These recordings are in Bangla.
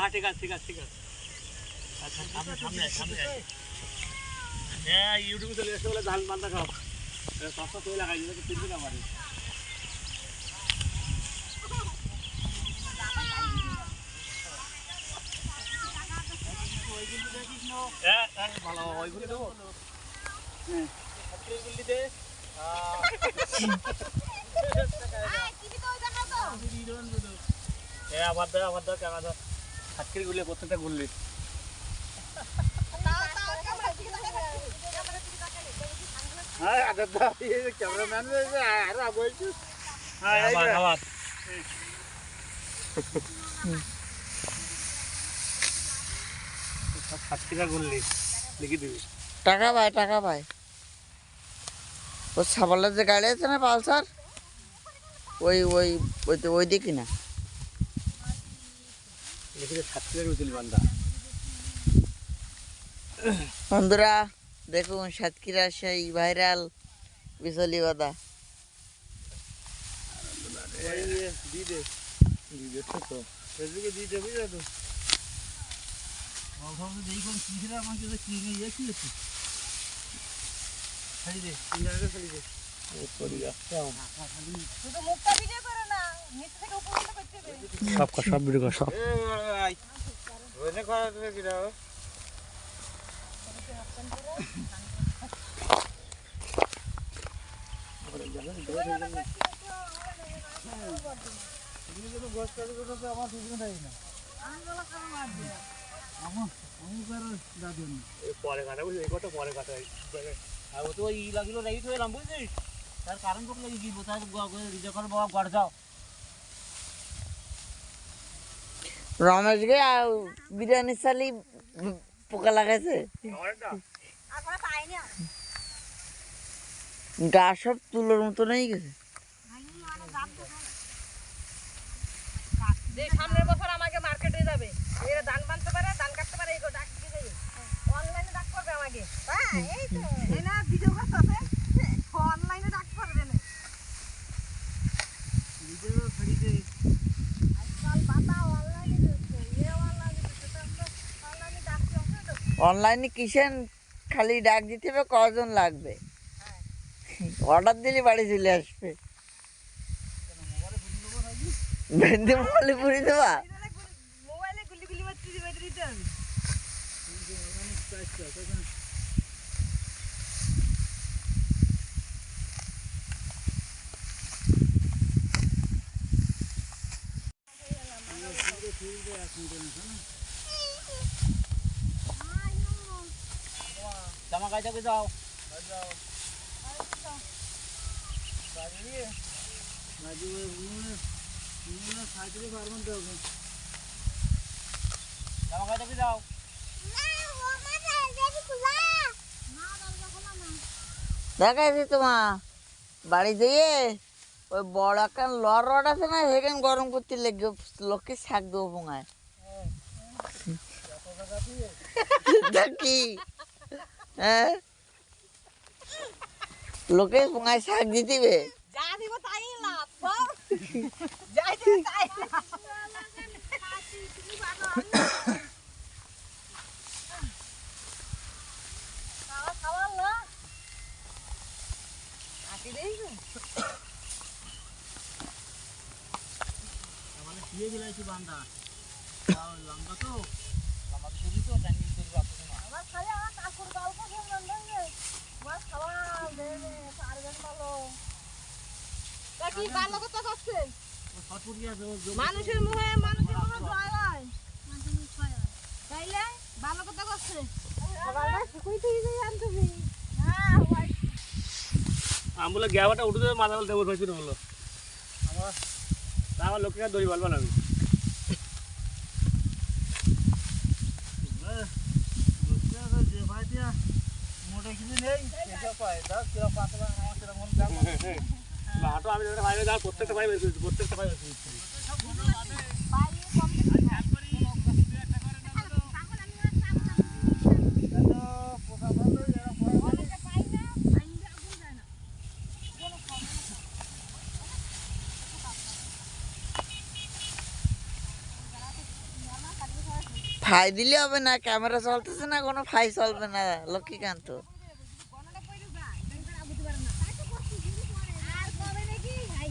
হ্যাঁ ঠিক আছে ঠিক আছে ঠিক আছে। আচ্ছা সামনে সামনে সামনে হ্যাঁ ইউটিউবে চলে এসে বলে ধান বান্ধা খাও। সস্তা তৈরি লাগাই দিলে আমার হ্যাঁ হ্যাঁ ভালো ওইগুলো দেবো। হ্যাঁ। দে আবার দাও আবার দাও ক্যামেরা দাও হাতকের গুলি প্রত্যেকটা গুলি হ্যাঁ হ্যাঁ সাত টাকা গুনলি টাকা পায় টাকা পায়। ও সাবালের যে গাড়ি আছে না পালসার? ওই ওই ওই দিকে না লিখে দে সাত টাকা উচিল বান্ধা বন্ধুরা দেখুন সাতক্ষীরা সেই ভাইরাল বিচলি বাদা। সব সব ভিডিও সব। ওনে করা তুমি কি দাও পরে কাটা বুঝলি এই কথা পরে কাটা আর ও তো ই লাগিলো রাইট হয়ে এলাম, বুঝছিস? তার কারণ কোথায় লাগি কি তার রিজে করে বাবা গড় যাও। রমেশ গে আর বিরিয়ানি চালি পোকা লাগাইছে। গা সব তুলোর মতো নেই গেছে যে সামনের বছর আমাকে মার্কেটে যাবে এরা ধান বানতে পারে ধান কাটতে পারে এগুলো ডাক দিতে অনলাইনে ডাক করবে আমাকে। হ্যাঁ এই তো এই না ভিডিও অনলাইনে ডাক করবে না আজকাল বাতা অনলাইনে দিচ্ছে এ অনলাইনে দিচ্ছে তো আমরা অনলাইনে ডাকছি আমরা তো অনলাইনে কিসেন? খালি ডাক দিতে হবে, কজন লাগবে? অর্ডার দিলে বাড়ি চলে আসবে। ভেন্দি মোবাইলে পুরি দেবা? মোবাইলে গুলি- মোবাইলে গুলি গুলি মারতে দিবে দিতে হবে জামা গাইতে কে যাও? জামা গাইতে কে যাও? দেখাইছি তোমা বাড়ি যেয়ে ওই বড় একটা লর রড আছে না সেখানে গরম করতে লেগে লোককে শাক দেবো বোঙায় দেখি। হ্যাঁ? লোকে পোঙায় শাক দিতিবে যা দিব তাই লাভ বল। মানুষের মুখে মানুষের মুখে জয় হয় তাইলে ভালো কথা করছে। হ্যাঁ ওই আমি বলে গ্যাবাটা উঠে দেবে মাথা বলতে বসে ছিল বলল। আমার তা আমার লোকের দড়ি বলব না আমি। ফাই দিলে হবে না ক্যামেরা চলতেছে না কোনো ফাই চলবে না লক্ষ্মীকান্ত গণনা কইরে যায় তাই করে বুঝতে পারে না তাই তো করছি যদি করে আর কবে নাকি ভাই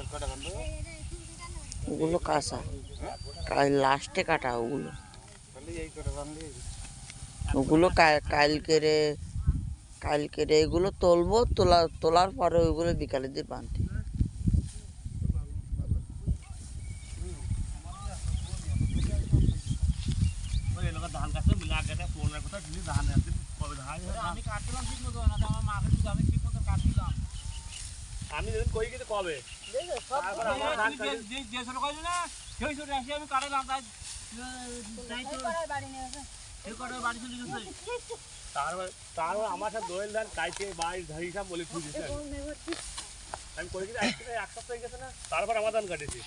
ওগুলো কাঁচা। লাস্টে কাটা ওগুলো। ওগুলো কা- কালকে রে কালকে রে এগুলো তুলবো, তোলা, তোলার পরে ওইগুলো বিকালে দিয়ে ধান আমি কাটছিলাম ঠিক মতো, না আমার মাকে আমি ঠিক মতো কাটছিলাম আমি যেদিন কই গেছে কবে? তারপর আমার যে না সেই আমি তাই তারপর সাথে দোয়েল ধান কাইতে বাড়ি ধারি সব বলে খুঁজেছে। আমি কই গেছি এক সপ্তাহ হয়ে গেছে না তারপর আমার ধান কাটেছি।